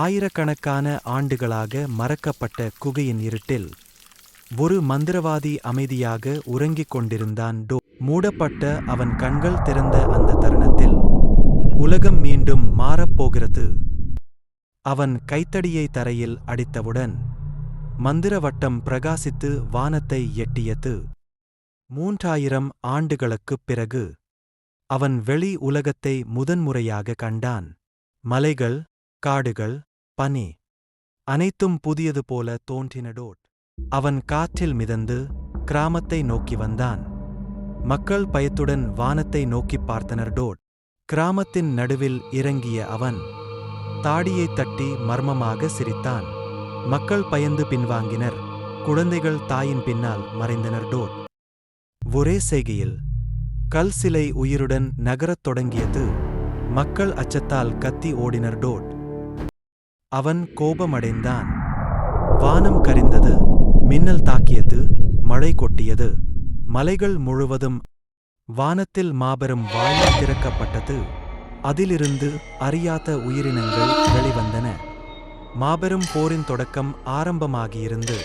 ஆயிரக்கணக்கான ஆண்டுகளாக மறக்கப்பட்ட குகையின் இருட்டில் ஒரு மந்திரவாதி அமைதியாக உறங்கிக் கொண்டிருந்தான் டோ. மூடப்பட்ட அவன் கண்கள் திறந்த அந்த தருணத்தில் உலகம் மீண்டும் மாறப்போகிறது அவன் கைத்தடியை தரையில் அடித்தவுடன் மந்திரவட்டம் பிரகாசித்து வானத்தை எட்டியது. மூன்றாயிரம் ஆண்டுகளுக்குப் பிறகு அவன் வெளி உலகத்தை முதன்முறையாக கண்டான். மலைகள் காடுகள் பனி அனைத்தும் புதியது போல தோன்றினடோட் அவன் காற்றில் மிதந்து கிராமத்தை நோக்கி வந்தான். மக்கள் பயத்துடன் வானத்தை நோக்கிப் பார்த்தனர் டோட். கிராமத்தின் நடுவில் இறங்கிய அவன் தாடியைத் தட்டி மர்மமாக சிரித்தான். மக்கள் பயந்து பின்வாங்கினர். குழந்தைகள் தாயின் பின்னால் மறைந்தனர் டோட். ஒரே செய்கையில் கல் சிலை உயிருடன் நகரத் தொடங்கியது. மக்கள் அச்சத்தால் கத்தி ஓடினர் டோட். அவன் கோபமடைந்தான். வானம் கரிந்தது மின்னல் தாக்கியது மழை கொட்டியது. மலைகள் முழுவதும் வானத்தில் மாபெரும் வாயில் திறக்கப்பட்டது. அதிலிருந்து அறியாத உயிரினங்கள் வெளிவந்தன. மாபெரும் போரின் தொடக்கம் ஆரம்பமாகியிருந்து